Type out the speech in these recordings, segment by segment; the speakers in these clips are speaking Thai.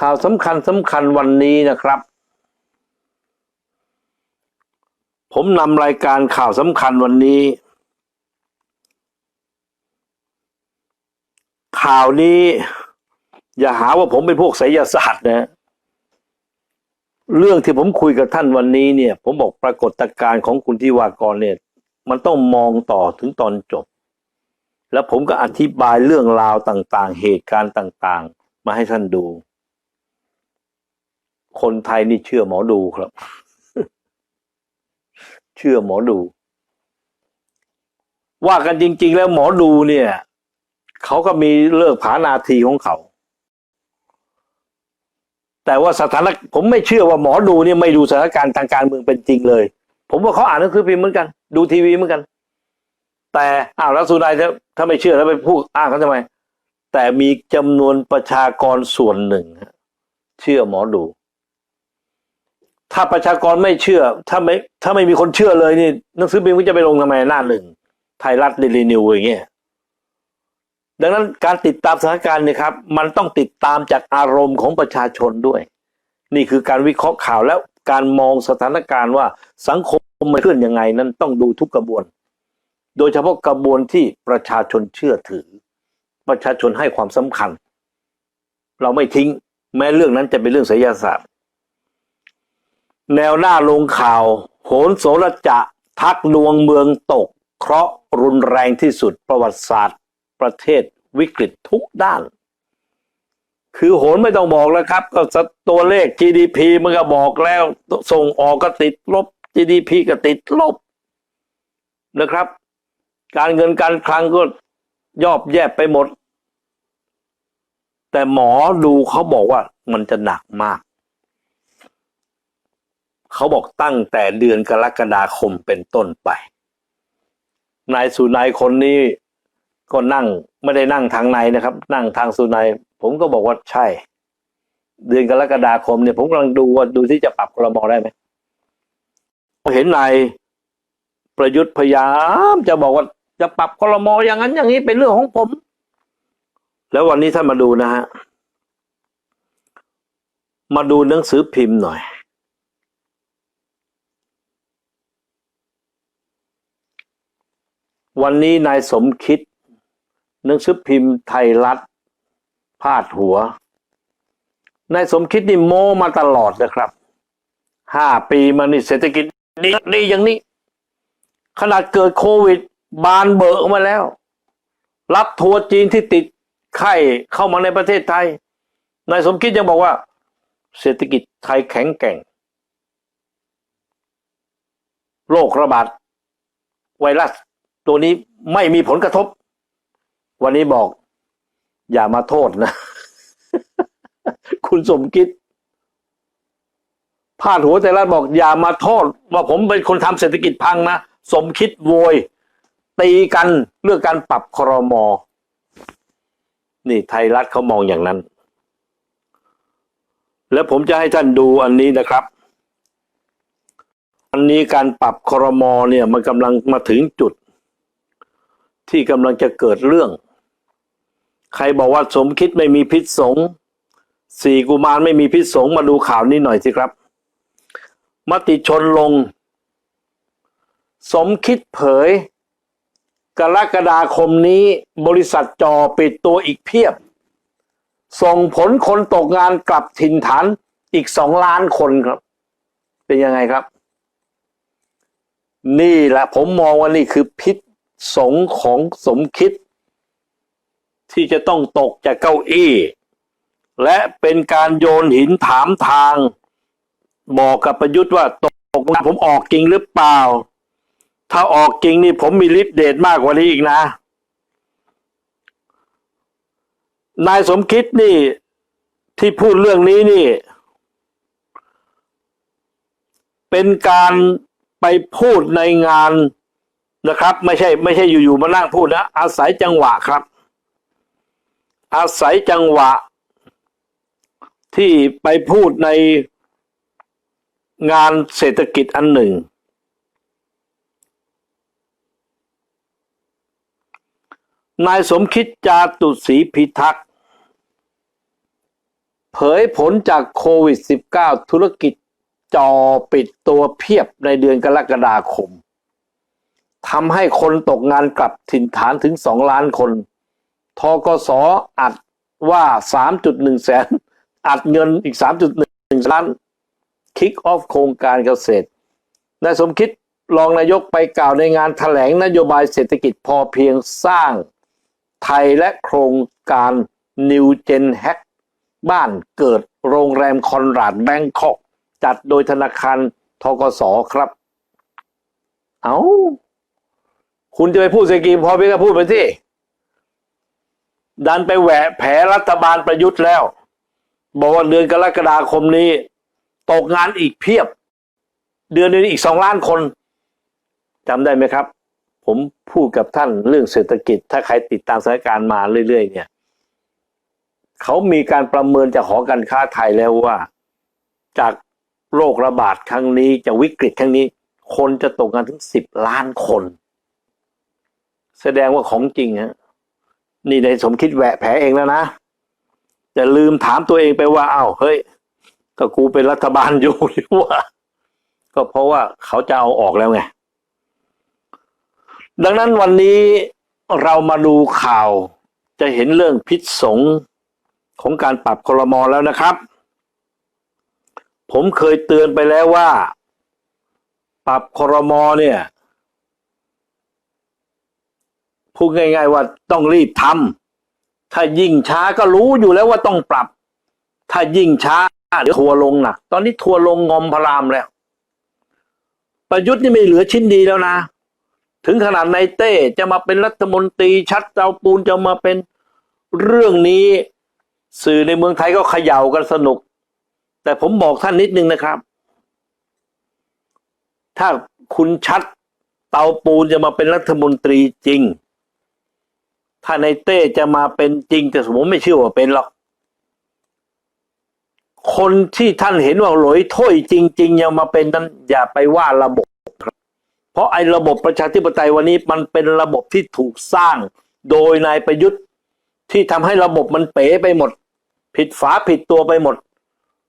ข่าวสำคัญสำคัญวันนี้นะครับ ผมนำรายการข่าวสำคัญวันนี้ ข่าวนี้ อย่าหาว่าผมเป็นพวกไสยศาสตร์นะ เรื่องที่ผมคุยกับท่านวันนี้เนี่ย ผมบอกปรากฏการณ์ของคุณทิวากรเนี่ย มันต้องมองต่อถึงตอนจบ แล้วผมก็อธิบายเรื่องราวต่างๆ เหตุการณ์ต่าง ๆ มาให้ท่านดู คนไทยนี่เชื่อหมอดูครับ เชื่อหมอดู ว่ากันจริง ๆ แล้วหมอดูเนี่ยเขาก็มีเลิกผานาทีของเขา แต่ว่าสถานผมไม่เชื่อว่าหมอดูเนี่ยไม่ดูสถานการณ์ทางการเมืองเป็นจริงเลย ผมว่าเขาอ่านหนังสือพิมพ์เหมือนกัน ดูทีวีเหมือนกัน แต่อ้าวแล้วสุนายถ้าถ้าไม่เชื่อแล้วไปพูดอ้างเขาทำไมแต่มีจำนวนประชากรส่วนหนึ่ง เชื่อหมอดู ถ้าประชากรไม่เชื่อ ถ้าไม่ถ้าไม่มีคนเชื่อเลยนี่หนังสือพิมพ์ก็จะไปลงทำไมหน้าหนึ่งไทยรัฐเดลินิวอย่างเงี้ยดังนั้นการติดตามสถานการณ์เนี่ยครับ มันต้องติดตามจากอารมณ์ของประชาชนด้วย นี่คือการวิเคราะห์ข่าวแล้วการมองสถานการณ์ว่าสังคมมันเคลื่อนยังไงนั้นต้องดูทุกกระบวน โดยเฉพาะกระบวนที่ประชาชนเชื่อถือ ประชาชนให้ความสำคัญ เราไม่ทิ้งแม้เรื่องนั้นจะเป็นเรื่องไสยศาสตร์ แนวหน้าลงข่าว โหนโสรจะทักดวงเมืองตก เคราะห์รุนแรงที่สุดประวัติศาสตร์ ประเทศวิกฤตทุกด้าน คือโหนไม่ต้องบอกแล้วครับ ก็ตัวเลข GDP มันก็บอกแล้ว ส่งออกก็ติดลบ GDP ก็ติดลบนะครับ การเงินการคลังก็ยอบแยบไปหมด แต่หมอดูเขาบอกว่ามันจะหนักมาก เขาบอกตั้งแต่เดือนกรกฎาคมเป็นต้นไป นายสุนายคนนี้ก็นั่งไม่ได้นั่งทางในนะครับ นั่งทางสุนายผมก็บอกว่าใช่ เดือนกรกฎาคมเนี่ยผมกำลังดูว่าดูที่จะปรับกรมอได้ไหมเห็นนายประยุทธ์พยายามจะบอกว่าจะปรับกรมออย่างนั้นอย่างนี้เป็นเรื่องของผม แล้ววันนี้ท่านมาดูนะฮะมาดูหนังสือพิมพ์หน่อย วันนี้นายสมคิดหนังสือพิมพ์ไทยรัฐพาดหัวนายสมคิดนี่โมมาตลอดนะครับห้าปีมานี่เศรษฐกิจดีดีอย่างนี้ ขนาดเกิดโควิด บานเบิกมาแล้ว รับทัวร์จีนที่ติดไข้เข้ามาในประเทศไทยนายสมคิดยังบอกว่า เศรษฐกิจไทยแข็งแกร่งโรคระบาดไวรัส ตัวนี้ไม่มีผลกระทบ วันนี้บอก อย่ามาโทษนะ คุณสมคิดพาดหัวแต่ละบอกอย่ามาโทษ ว่าผมเป็นคนทำเศรษฐกิจพังนะ สมคิดโวย ตีกันเรื่องการปรับครมอ นี่ไทยรัฐเขามองอย่างนั้น แล้วผมจะให้ท่านดูอันนี้นะครับ อันนี้การปรับครมอเนี่ยมันกำลังมาถึงจุด ที่กำลังจะเกิดเรื่อง ใครบอกว่าสมคิดไม่มีพิษสงสี่กุมารไม่มีพิษสงมาดูข่าวนี้หน่อยสิครับ มติชนลง สมคิดเผย กรกฎาคมนี้บริษัทจอปิดตัวอีกเพียบ ส่งผลคนตกงานกลับถิ่นฐานอีกสองล้านคนครับ เป็นยังไงครับ นี่แหละผมมองว่านี่คือพิษ สงของสมคิด ที่จะต้องตกจากเก้าอี้และเป็นการโยนหินถามทาง บอกกับประยุทธ์ว่าตกงานผมออกจริงหรือเปล่า ถ้าออกจริงนี่ผมมีฤทธิ์เดชมากกว่านี้อีกนะ นายสมคิดนี่ที่พูดเรื่องนี้นี่ เป็นการไปพูดในงาน นะครับ ไม่ใช่ไม่ใช่อยู่ๆมานั่งพูดนะอาศัยจังหวะครับ อาศัยจังหวะ ที่ไปพูดในงานเศรษฐกิจอันหนึ่ง นายสมคิดจาตุศรีพิทักษ์เผยผลจากโควิด -19 ธุรกิจจอปิดตัวเพียบในเดือนกรกฎาคม ทำให้คนตกงานกลับถิ่นฐานถึง 2 ล้านคน ทกสออัดว่า 3.1 แสน อัดเงินอีก 3.1 ล้าน คิกออฟโครงการเกษตร นายสมคิดรองนายกไปกล่าวในงานถแถลงนโยบายเศรษฐกิจพอเพียงสร้างไทยและโครงการ New Gen Hack บ้านเกิดโรงแรมคอนราดแบงคอก จัดโดยธนาคารทกสครับ เอา้า คุณจะไปพูดเศรษฐกิจพอเพียงก็พูดไปที่ดันไปแหวะแผลรัฐบาลประยุทธ์แล้ว บอกว่าเดือนกรกฎาคมนี้ ตกงานอีกเพียบ เดือนนี้อีกสองล้านคนจำได้ไหมครับ ผมพูดกับท่านเรื่องเศรษฐกิจ ถ้าใครติดตามสถานการณ์มาเรื่อยๆเนี่ยเขามีการประเมินจากหอการค้าไทยแล้วว่า จากโรคระบาดครั้งนี้จากวิกฤตครั้งนี้ คนจะตกงานถึงสิบล้านคน แสดงว่าของจริงฮะนี่ในสมคิดแหวะแผลเองแล้วนะแต่ลืมถามตัวเองไปว่าอ้าวเฮ้ยก็กูเป็นรัฐบาลอยู่หรือว่าก็เพราะว่าเขาจะเอาออกแล้วไง ดังนั้นวันนี้เรามาดูข่าวจะเห็นเรื่องพิษสงของการปรับคลมอแล้วนะครับ ผมเคยเตือนไปแล้วว่า ปรับครมอเนี่ย พูดง่าย ๆ ว่าต้องรีบทำถ้ายิ่งช้าก็รู้อยู่แล้วว่าต้องปรับ ถ้ายิ่งช้าเดี๋ยวทัวร์ลงหนักตอนนี้ทัวร์ลงงอมพรามแล้ว ประยุทธ์นี่ไม่เหลือชิ้นดีแล้วนะ ถึงขนาดในเต้จะมาเป็นรัฐมนตรีชัดเจ้าปูนจะมาเป็นเรื่องนี้สื่อในเมืองไทยก็เขย่ากันสนุก แต่ผมบอกท่านนิดนึงนะครับ ถ้าคุณชัดเตาปูนจะมาเป็นรัฐมนตรีจริง ถ้าในเต้จะมาเป็นจริง แต่ผมไม่เชื่อว่าเป็นหรอก คนที่ท่านเห็นว่าหลอยถ้วยจริง ๆ ยังมาเป็นนั้น อย่าไปว่าระบบครับเพราะไอ้ระบบประชาธิปไตยวันนี้มันเป็นระบบที่ถูกสร้าง โดยนายประยุทธ์ที่ทำให้ระบบมันเป๋ไปหมด ผิดฝาผิดตัวไปหมด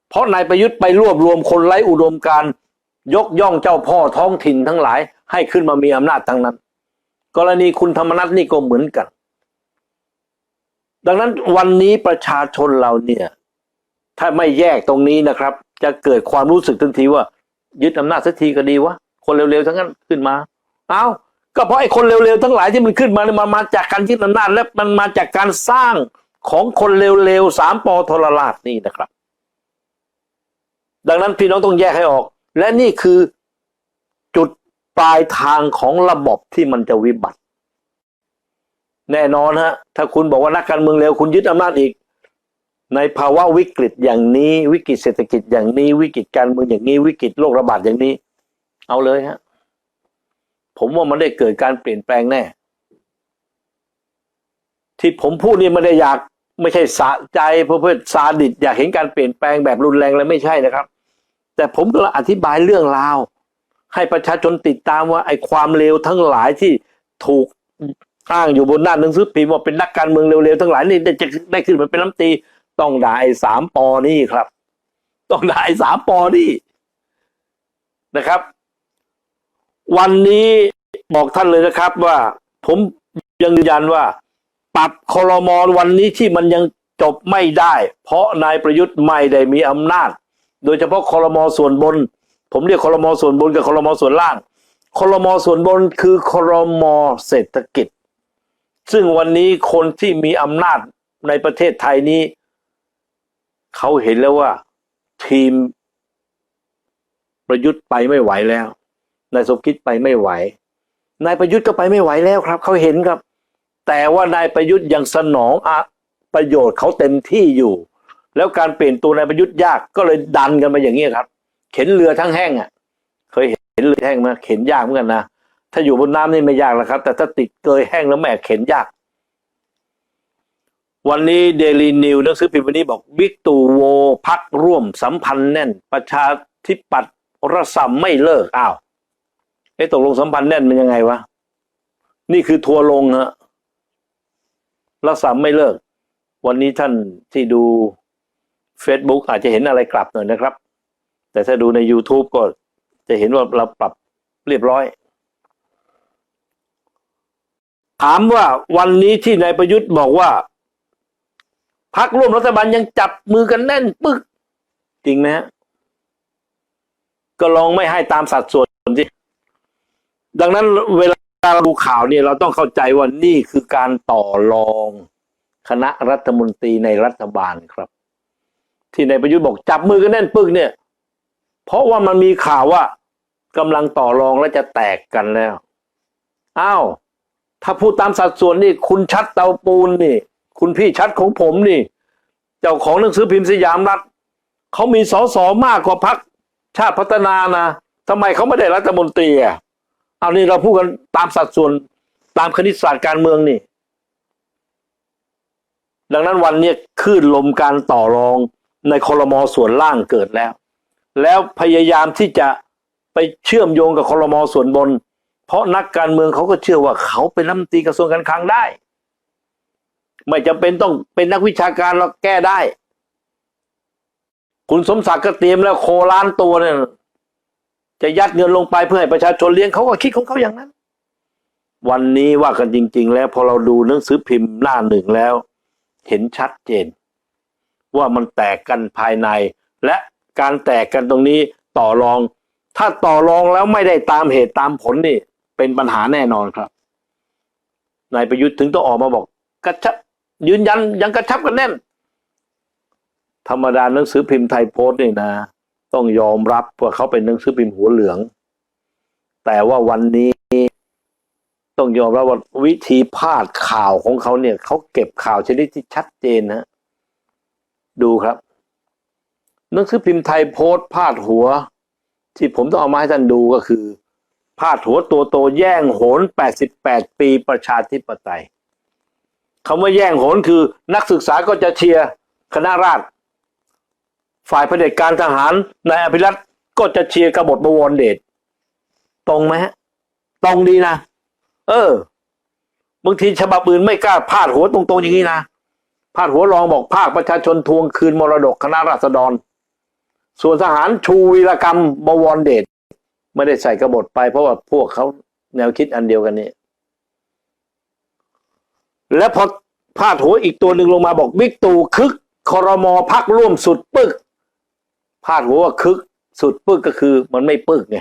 เพราะนายประยุทธ์ไปรวบรวมคนไร้อุดมการยกย่องเจ้าพ่อท้องถิ่นทั้งหลายให้ขึ้นมามีอำนาจทั้งนั้น กรณีคุณธรรมนัฐนี่ก็เหมือนกัน ดังนั้นวันนี้ประชาชนเราเนี่ย ถ้าไม่แยกตรงนี้นะครับ จะเกิดความรู้สึกทันทีว่า ยึดอำนาจสักทีก็ดีวะคนเร็วๆทั้งนั้นขึ้นมา เอาก็เพราะไอ้คนเร็วๆทั้งหลายที่มันขึ้นมาเนี่ยมันมาจากการยึดอำนาจและมันมาจากการสร้างของคนเร็วๆสามปอทรราชนี่นะครับ ดังนั้นพี่น้องต้องแยกให้ออก และนี่คือจุดปลายทางของระบบที่มันจะวิบัติ แน่นอนฮะ ถ้าคุณบอกว่านักการเมืองเร็วคุณยึดอำนาจอีก ในภาวะวิกฤตอย่างนี้วิกฤตเศรษฐกิจอย่างนี้วิกฤตการเมืองอย่างนี้วิกฤตโรคระบาดอย่างนี้ เอาเลยฮะ ผมว่ามันได้เกิดการเปลี่ยนแปลงแน่ ที่ผมพูดนี่ไม่ได้อยากไม่ใช่สะใจเพื่อเพื่อซาดิสอยากเห็นการเปลี่ยนแปลงแบบรุนแรงเลยไม่ใช่นะครับ แต่ผมกำลังอธิบายเรื่องราว ให้ประชาชนติดตามว่าไอ้ความเลวทั้งหลายที่ถูก อ้างอยู่บนหน้าหนังสือพิมพ์ว่าเป็นนักการเมืองเร็วๆทั้งหลายนี่ได้จะได้ขึ้นมาเป็นรัฐมนตรีต้องด่าไอ้สามปอนี่ครับ ต้องด่าไอ้สามปอนี่นะครับ วันนี้บอกท่านเลยนะครับว่า ผมยังยืนยันว่า ปรับคอรมอวันนี้ที่มันยังจบไม่ได้ เพราะนายประยุทธ์ไม่ได้มีอำนาจ โดยเฉพาะคอรมอส่วนบน ผมเรียกคอรมอส่วนบนกับคอรมอส่วนล่างคอรมอส่วนบนคือคอรมอเศรษฐกิจ ซึ่งวันนี้คนที่มีอำนาจในประเทศไทยนี้ เขาเห็นแล้วว่า ทีมประยุทธ์ไปไม่ไหวแล้วนายสมคิดไปไม่ไหวนายประยุทธ์ก็ไปไม่ไหวแล้วครับ เขาเห็นครับ แต่ว่านายประยุทธ์ยังสนองอประโยชน์เขาเต็มที่อยู่ แล้วการเปลี่ยนตัวนายประยุทธ์ยากก็เลยดันกันมาอย่างนี้ครับ เข็นเรือทั้งแห้งอะ เคยเห็นเรือแห้งไหมเข็นยากเหมือนกันนะ ถ้าอยู่บนน้ำนี่ไม่ยากแล้วครับ แต่ถ้าติดเกยแห้งแล้วแม่เข็นยาก วันนี้เดลีนิวหนังสือพิมพ์วันนี้บอกบิ๊กตู่โวพักร่วมสัมพันธ์แน่น ประชาธิปัตย์ระสำไม่เลิกอ้าวไอ้ตกลงสัมพันธ์แน่นมันยังไงวะ นี่คือทัวร์ลงฮะระสำไม่เลิก วันนี้ท่านที่ดู Facebook อาจจะเห็นอะไรกลับหน่อยนะครับ แต่ถ้าดูใน YouTube ก็จะเห็นว่าเราปรับเรียบร้อย ถามว่าวันนี้ที่นายประยุทธ์บอกว่าพักร่วมรัฐบาลยังจับมือกันแน่นปึก จริงไหมฮะก็ลองไม่ให้ตามสัดส่วนสิดังนั้นเวลาเราดูข่าวเนี่ยเราต้องเข้าใจว่านี่คือการต่อรองคณะรัฐมนตรีในรัฐบาลครับ ที่นายประยุทธ์บอกจับมือกันแน่นปึกเนี่ย เพราะว่ามันมีข่าวว่ากำลังต่อรองและจะแตกกันแล้วอ้าว ถ้าพูดตามสัดส่วนนี่คุณชัดเตาปูนนี่ คุณพี่ชัดของผมนี่ เจ้าของหนังสือพิมพ์สยามรัฐเขามีสอสอมากกว่าพักชาติพัฒนานะทำไมเขาไม่ได้รัฐมนตรีอะเอานี่เราพูดกันตามสัดส่วนตามคณิตศาสตร์การเมืองนี่ ดังนั้นวันนี้คลื่นลมการต่อรองในคอรมอส่วนล่างเกิดแล้ว แล้วพยายามที่จะไปเชื่อมโยงกับคอรมอส่วนบน เพราะนักการเมืองเขาก็เชื่อว่าเขาเป็นรัฐมนตรีกระทรวงการคลังได้ ไม่จำเป็นต้องเป็นนักวิชาการเราแก้ได้ คุณสมศักดิ์ก็เตรียมแล้วโคล้านตัวเนี่ยจะยัดเงินลงไปเพื่อให้ประชาชนเลี้ยงเขาก็คิดของเขาอย่างนั้น วันนี้ว่ากันจริง ๆ แล้วพอเราดูหนังสือพิมพ์หน้าหนึ่งแล้ว เห็นชัดเจน ว่ามันแตกกันภายใน และการแตกกันตรงนี้ต่อรอง ถ้าต่อรองแล้วไม่ได้ตามเหตุตามผลนี่ เป็นปัญหาแน่นอนครับนายประยุทธ์ถึงต้องออกมาบอกกระชับ ยืนยันยังกระชับกันแน่น ธรรมดาหนังสือพิมพ์ไทยโพสต์นี่นะ ต้องยอมรับว่าเขาเป็นหนังสือพิมพ์หัวเหลือง แต่ว่าวันนี้ต้องยอมรับว่าวิธีพาดข่าวของเขาเนี่ยเขาเก็บข่าวชนิดที่ชัดเจนนะดูครับหนังสือพิมพ์ไทยโพสต์พาดหัว ที่ผมต้องเอามาให้ท่านดูก็คือ พาดหัวตัวโตแย่งโหน 88 ปีประชาธิปไตยคำว่าแย่งโหนคือนักศึกษาก็จะเชียร์คณะราษฎรฝ่ายเผด็จการทหารนายอภิรัตก็จะเชียร์กบฏบวรเดชตรงไหมฮะ ตรงดีนะ เออบางทีฉบับอื่นไม่กล้าพาดหัวตรงๆอย่างนี้นะพาดหัวรองบอกภาคประชาชนทวงคืนมรดกคณะราษฎร ส่วนทหารชูวีรกรรมบวรเดช ไม่ได้ใส่กบฏไป เพราะว่าพวกเขาแนวคิดอันเดียวกันนี่แล้วพอพาดหัวอีกตัวหนึ่งลงมาบอกบิ๊กตู่คึกคอรมอพักร่วมสุดปึกพาดหัวว่าคึก สุดปึกก็คือมันไม่ปึกไง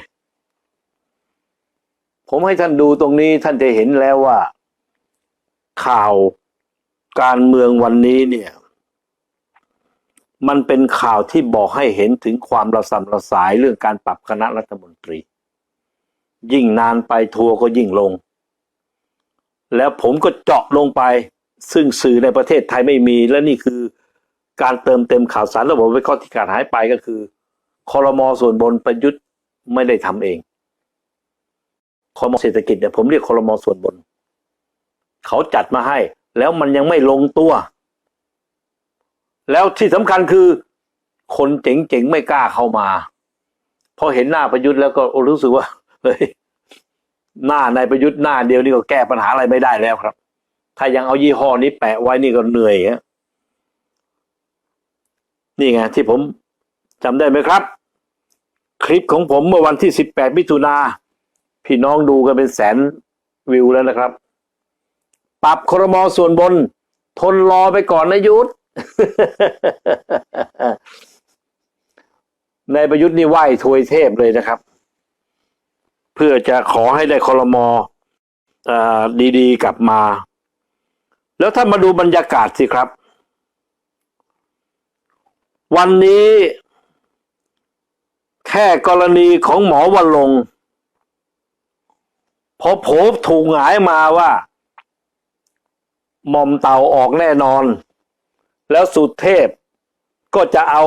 ผมให้ท่านดูตรงนี้ท่านจะเห็นแล้วว่า ข่าวการเมืองวันนี้เนี่ย มันเป็นข่าวที่บอกให้เห็นถึงความระสำระสายเรื่องการปรับคณะรัฐมนตรี ยิ่งนานไปทัวร์ก็ยิ่งลง แล้วผมก็เจาะลงไป ซึ่งสื่อในประเทศไทยไม่มี และนี่คือการเติมเต็มข่าวสารระบบวิเคราะห์ที่ขาดหายไปก็คือคอรมอส่วนบนประยุทธ์ไม่ได้ทำเองคอรมอเศรษฐกิจเนี่ยผมเรียกคอรมอส่วนบน เขาจัดมาให้ แล้วมันยังไม่ลงตัว แล้วที่สำคัญคือ คนเจ๋งๆไม่กล้าเข้ามาพอเห็นหน้าประยุทธ์แล้วก็รู้สึกว่าเฮ้ยหน้านายประยุทธ์หน้าเดียวนี่ก็แก้ปัญหาอะไรไม่ได้แล้วครับ ถ้ายังเอายี่ห้อนี้แปะไว้นี่ก็เหนื่อยฮะนี่ไงที่ผมจำได้ไหมครับ คลิปของผมเมื่อวันที่18มิถุนาพี่น้องดูกันเป็นแสนวิวแล้วนะครับ ปรับครมอส่วนบน ทนรอไปก่อนนะยุทธ ในประยุทธ์นี่ไหว้ทวยเทพเลยนะครับ เพื่อจะขอให้ได้คอรมอดีๆ กลับมา แล้วถ้ามาดูบรรยากาศสิครับ วันนี้แค่กรณีของหมอวันลงพอโผถูกหงายมาว่าหม่อมเต่าออกแน่นอน แล้วสุเทพก็จะเอา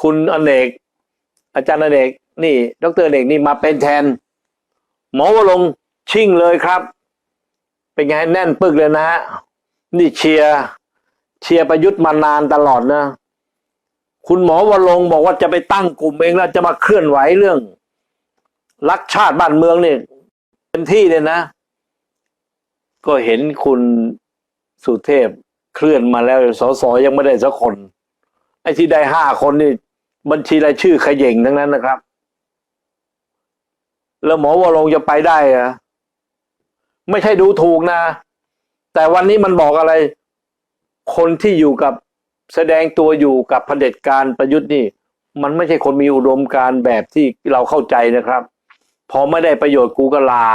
คุณอเนก อาจารย์อเนก นี่ ดรอเนกนี่มาเป็นแทน หมอวรงชิ่งเลยครับ เป็นไงแน่นปึกเลยนะฮะนี่เชียร์เชียร์ประยุทธ์มานานตลอดนะ คุณหมอวรงบอกว่าจะไปตั้งกลุ่มเองแล้วจะมาเคลื่อนไหวเรื่อง รักชาติบ้านเมืองเนี่ยเต็มที่เลยนะ ก็เห็นคุณสุเทพ เคลื่อนมาแล้วสสยังไม่ได้สักคน ไอ้ที่ได้ห้าคนนี่ บัญชีรายชื่อขย่งทั้งนั้นนะครับ แล้วหมอวรงจะไปได้อะไม่ใช่ดูถูกนะ แต่วันนี้มันบอกอะไร คนที่อยู่กับแสดงตัวอยู่กับเผด็จการประยุทธ์นี่ มันไม่ใช่คนมีอุดมการแบบที่เราเข้าใจนะครับ พอไม่ได้ประโยชน์กูก็ลา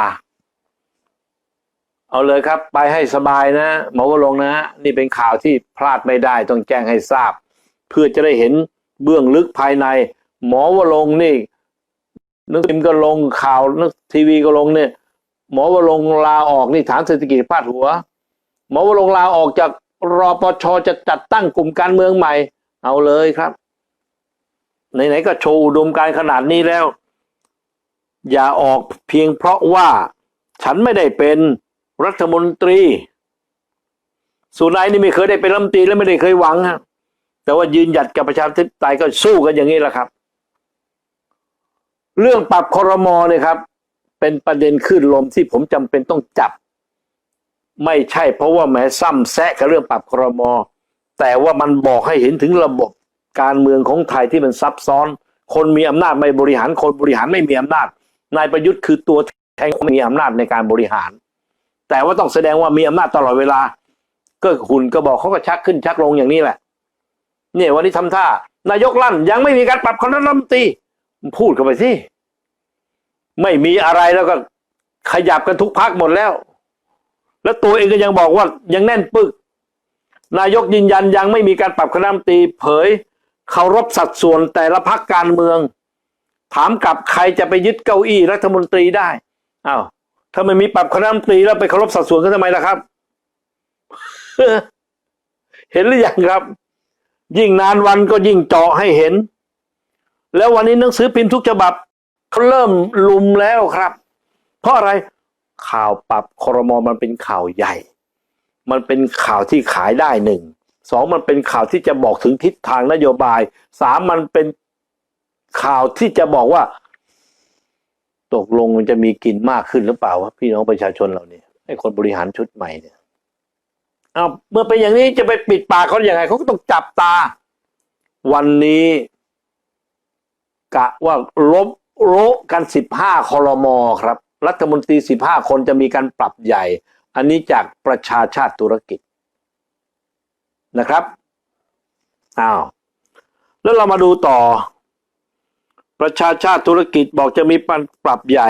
เอาเลยครับ ไปให้สบายนะหมอวรงนะ นี่เป็นข่าวที่พลาดไม่ได้ต้องแจ้งให้ทราบ เพื่อจะได้เห็นเบื้องลึกภายใน หมอวรงนี่นึกพิมพ์ก็ลงข่าวนึกทีวีก็ลงเนี่ย หมอวรงลาออกนี่ฐานเศรษฐกิจพาดหัว หมอวรงลาออกจากรอปชจะจัดตั้งกลุ่มการเมืองใหม่ เอาเลยครับไหนๆก็โชว์อุดมการขนาดนี้แล้ว อย่าออกเพียงเพราะว่าฉันไม่ได้เป็น รัฐมนตรี สุนัยนี่ไม่เคยได้เป็นรัฐมนตรีและไม่ได้เคยหวังฮะแต่ว่ายืนหยัดกับประชาธิปไตยก็สู้กันอย่างนี้แหละครับ เรื่องปรับคอรมอเนี่ยครับ เป็นประเด็นขึ้นลมที่ผมจำเป็นต้องจับ ไม่ใช่เพราะว่าแหมซ้ำแซะกับเรื่องปรับคอรมอ แต่ว่ามันบอกให้เห็นถึงระบบการเมืองของไทยที่มันซับซ้อน คนมีอำนาจไม่บริหารคนบริหารไม่มีอำนาจ นายประยุทธ์คือตัวแทนของมีอำนาจในการบริหาร แต่ว่าต้องแสดงว่ามีอำนาจตลอดเวลา ก็หุ่นก็บอกเขาก็ชักขึ้นชักลงอย่างนี้แหละ เนี่ยวันนี้ทำท่านายกลั่นยังไม่มีการปรับคณะรัฐมนตรีพูดกันไปสิไม่มีอะไรแล้วก็ขยับกันทุกพักหมดแล้ว แล้วตัวเองก็ยังบอกว่ายังแน่นปึก นายกยืนยันยังไม่มีการปรับคณะรัฐมนตรีเผยเคารพสัดส่วนแต่ละพักการเมือง ถามกลับใครจะไปยึดเก้าอี้รัฐมนตรีได้อ้าว ถ้าไม่มีปรับคณะมนตรีแล้วไปเคารพสัดส่วนกันทำไมล่ะครับ เห็นหรือยังครับ ยิ่งนานวันก็ยิ่งเจาะให้เห็น แล้ววันนี้หนังสือพิมพ์ทุกฉบับเขาเริ่มลุมแล้วครับ เพราะอะไรข่าวปรับคอรมอมันเป็นข่าวใหญ่ มันเป็นข่าวที่ขายได้หนึ่งสองมันเป็นข่าวที่จะบอกถึงทิศทางนโยบายสามมันเป็นข่าวที่จะบอกว่า ตกลงมันจะมีกินมากขึ้นหรือเปล่าวะพี่น้องประชาชนเราเนี่ยไอ้คนบริหารชุดใหม่เนี่ยเอาเมื่อเป็นอย่างนี้จะไปปิดปากเขาอย่างไงเขาก็ต้องจับตา วันนี้ กะว่าลบโลกันสิบห้าคอรมอครับ รัฐมนตรีสิบห้าคนจะมีการปรับใหญ่ อันนี้จากประชาชาติธุรกิจนะครับอ้าวแล้วเรามาดูต่อ ประชาชาติธุรกิจบอกจะมีการปรับใหญ่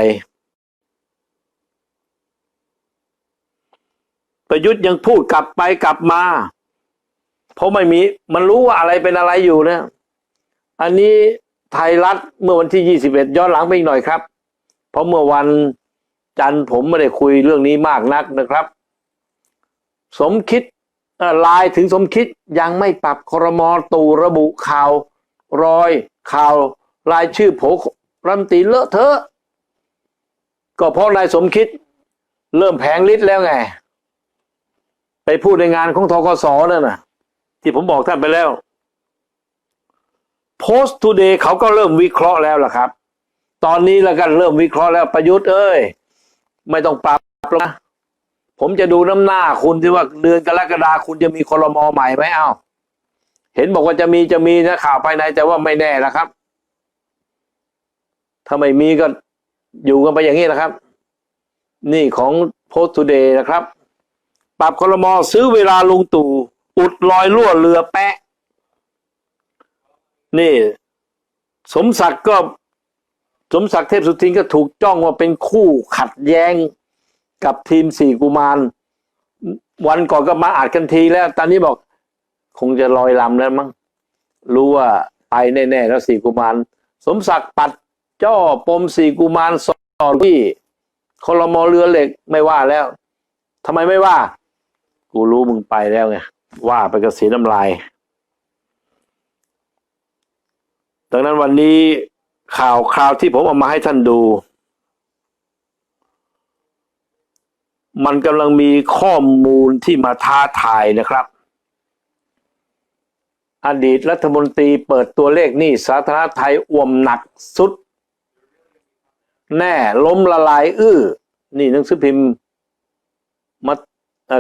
ประยุทธ์ยังพูดกลับไปกลับมา เพราะไม่มี มันรู้ว่าอะไรเป็นอะไรอยู่นะ อันนี้ไทยรัฐเมื่อวันที่ 21 ย้อนหลังไปอีกหน่อยครับ เพราะเมื่อวันจันทร์ผมไม่ได้คุยเรื่องนี้มากนักนะครับ สมคิดลายถึงสมคิดยังไม่ปรับครมอตูระบุข่าวรอยข่าว รายชื่อโผรัมตีเลอะเทอะก็เพราะนายสมคิด เริ่มแผงฤทธิ์แล้วไง ไปพูดในงานของทกสนั่นน่ะที่ผมบอกท่านไปแล้ว Post Today เขาก็เริ่มวิเคราะห์แล้วล่ะครับ ตอนนี้แล้วกันเริ่มวิเคราะห์แล้วประยุทธ์เอ้ย ไม่ต้องปรับหรอกนะผมจะดูน้ำหน้าคุณที่ว่าเดือนกรกฎาคุณจะมีคอรมอใหม่ไหมเอ้าเห็นบอกว่าจะมีจะมีนะข่าวภายในแต่ว่าไม่แน่ละครับ ถ้าไม่มีก็อยู่กันไปอย่างนี้นะครับ นี่ของ Post Today นะครับ ปรับคอรมอซื้อเวลาลุงตู่อุดรอยรั่วเรือแปะ นี่ สมศักดิ์ก็ สมศักดิ์เทพสุทินก็ถูกจ้องว่าเป็นคู่ขัดแย้งกับทีมสี่กุมาร วันก่อนก็มาอัดกันทีแล้ว ตอนนี้บอก คงจะลอยลำแล้วมั้งรู้ว่าไปแน่ ๆ แล้วสี่กุมาร สมศักดิ์ปัด จ้อปมสี่กุมารสอนที่คอรมอเรือเหล็กไม่ว่าแล้วทำไมไม่ว่า กูรู้มึงไปแล้วไงว่าไปกระสีน้ำลาย ดังนั้นวันนี้ข่าวคราวที่ผมเอามาให้ท่านดู มันกำลังมีข้อมูลที่มาท้าทายนะครับ อดีตรัฐมนตรีเปิดตัวเลขหนี้สาธารณไทยอ่วมหนักสุด แน่ล้มละลายอื้อ นี่หนังสือพิมพ์มา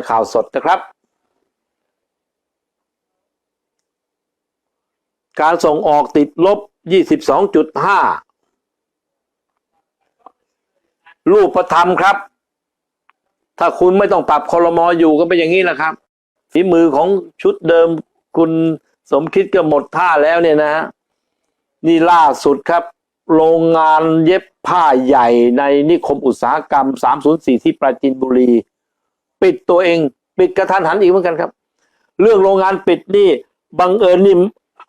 ข่าวสดนะครับ การส่งออกติดลบ 22.5 รูปธรรมครับ ถ้าคุณไม่ต้องปรับคอรมออยู่ก็เป็นอย่างนี้แหละครับฝีมือของชุดเดิมคุณสมคิดก็หมดท่าแล้วเนี่ยนะ นี่ล่าสุดครับ โรงงานเย็บผ้าใหญ่ในนิคมอุตสาหกรรม 304 ที่ปราจีนบุรี ปิดตัวเองปิดกระทันหันอีกเหมือนกันครับ เรื่องโรงงานปิดนี่บังเอิญนี่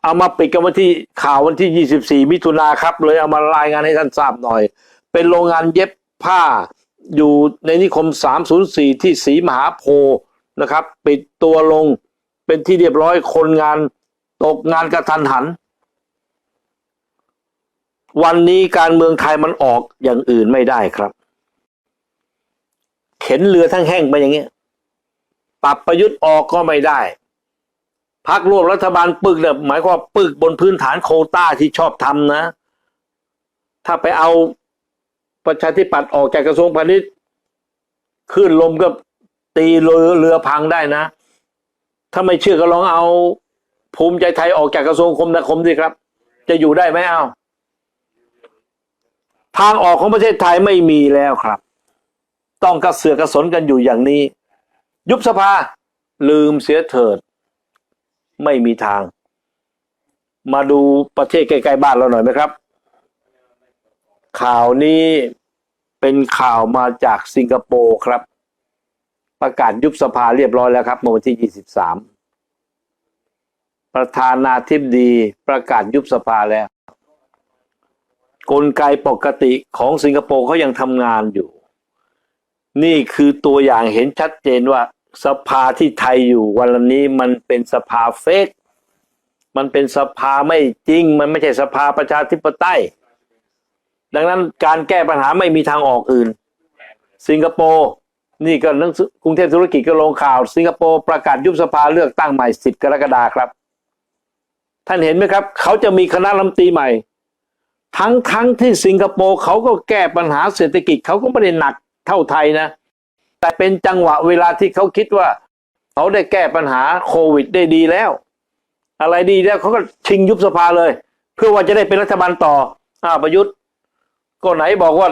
เอามาปิดกันวันที่ข่าววันที่ 24 มิถุนาครับ เลยเอามารายงานให้ท่านทราบหน่อย เป็นโรงงานเย็บผ้าอยู่ในนิคม 304 ที่ศรีมหาโพธิ์นะครับ ปิดตัวลงเป็นที่เรียบร้อยคนงานตกงานกระทันหัน วันนี้การเมืองไทยมันออกอย่างอื่นไม่ได้ครับ เข็นเรือทั้งแห้งไปอย่างเงี้ยปรับประยุทธ์ออกก็ไม่ได้พักร่วมรัฐบาลปึกเนี่ยหมายความปึกบนพื้นฐานโคต้าที่ชอบทำนะ ถ้าไปเอาประชาธิปัตย์ออกจากกระทรวงพาณิชย์ขึ้นลมก็ตีเรือเรือพังได้นะ ถ้าไม่เชื่อก็ลองเอาภูมิใจไทยออกจากกระทรวงคมนาคมสิครับ จะอยู่ได้ไหมเอา ทางออกของประเทศไทยไม่มีแล้วครับ ต้องกระเสือกกระสนกันอยู่อย่างนี้ ยุบสภาลืมเสียเถิด ไม่มีทาง มาดูประเทศใกล้ๆบ้านเราหน่อยไหมครับ ข่าวนี้เป็นข่าวมาจากสิงคโปร์ครับ ประกาศยุบสภาเรียบร้อยแล้วครับเมื่อวันที่ 23 ประธานาธิบดีประกาศยุบสภาแล้ว กลไกปกติของสิงคโปร์เขายังทำงานอยู่ นี่คือตัวอย่างเห็นชัดเจนว่าสภาที่ไทยอยู่วันนี้มันเป็นสภาเฟกมันเป็นสภาไม่จริง มันไม่ใช่สภาประชาธิปไตย ดังนั้นการแก้ปัญหาไม่มีทางออกอื่น สิงคโปร์นี่ก็นังกรุงเทพธุรกิจก็ลงข่าว สิงคโปร์ประกาศยุบสภาเลือกตั้งใหม่ 10 กรกฎาคมครับ ท่านเห็นไหมครับ เขาจะมีคณะรัฐมนตรีใหม่ ทั้งทั้งที่สิงคโปร์เขาก็แก้ปัญหาเศรษฐกิจเขาก็ไม่ได้หนักเท่าไทยนะ แต่เป็นจังหวะเวลาที่เขาคิดว่า เขาได้แก้ปัญหาโควิดได้ดีแล้ว อะไรดีแล้วเขาก็ชิงยุบสภาเลย เพื่อว่าจะได้เป็นรัฐบาลต่ออ้าประยุทธ์ ก็ไหนบอกว่า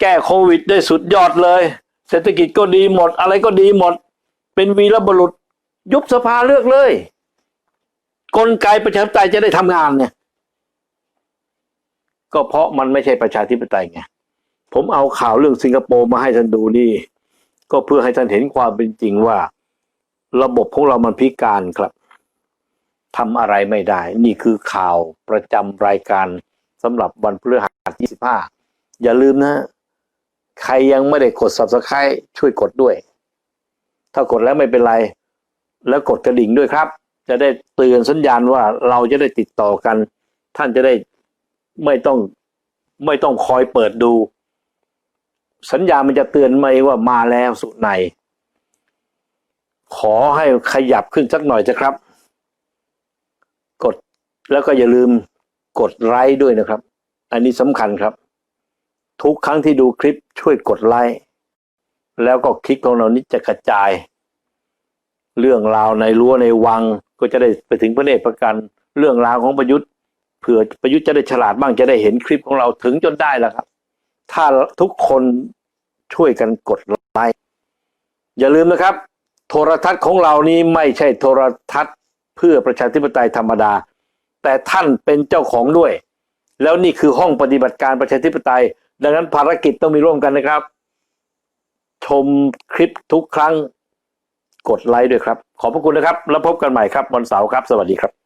แก้โควิดได้สุดยอดเลย เศรษฐกิจก็ดีหมด อะไรก็ดีหมด เป็นวีรบุรุษ ยุบสภาเลือกเลย กลไกประชาธิปไตยจะได้ทำงานเนี่ย ก็เพราะมันไม่ใช่ประชาธิปไตยไงผมเอาข่าวเรื่องสิงคโปร์มาให้ท่านดูนี่ ก็เพื่อให้ท่านเห็นความเป็นจริงว่า ระบบของเรามันพิการครับทำอะไรไม่ได้ นี่คือข่าวประจำรายการสำหรับวันพฤหัสที่25อย่าลืมนะ ใครยังไม่ได้กด subscribe ช่วยกดด้วย ถ้ากดแล้วไม่เป็นไร แล้วกดกระดิ่งด้วยครับ จะได้เตือนสัญญาณว่าเราจะได้ติดต่อกัน ท่านจะได้ ไม่ต้องไม่ต้องคอยเปิดดู สัญญามันจะเตือนไหมว่ามาแล้วสุในยขอให้ขยับขึ้นสักหน่อยจะครับ กดแล้วก็อย่าลืมกดไลค์ด้วยนะครับ อันนี้สำคัญครับ ทุกครั้งที่ดูคลิปช่วยกดไลค์แล้วก็คลิปของเรานี้จะกระจาย เรื่องราวในรั้วในวังก็จะได้ไปถึงพระเนตรประกัน เรื่องราวของประยุทธ์ เผื่อประยุทธ์จะได้ฉลาดบ้างจะได้เห็นคลิปของเราถึงจนได้แล้วครับ ถ้าทุกคนช่วยกันกดไลค์อย่าลืมนะครับ โทรทัศน์ของเรานี้ไม่ใช่โทรทัศน์เพื่อประชาธิปไตยธรรมดา แต่ท่านเป็นเจ้าของด้วย แล้วนี่คือห้องปฏิบัติการประชาธิปไตย ดังนั้นภารกิจต้องมีร่วมกันนะครับ ชมคลิปทุกครั้งกดไลค์ด้วยครับ ขอบพระคุณนะครับ แล้วพบกันใหม่ครับวันเสาร์ครับ สวัสดีครับ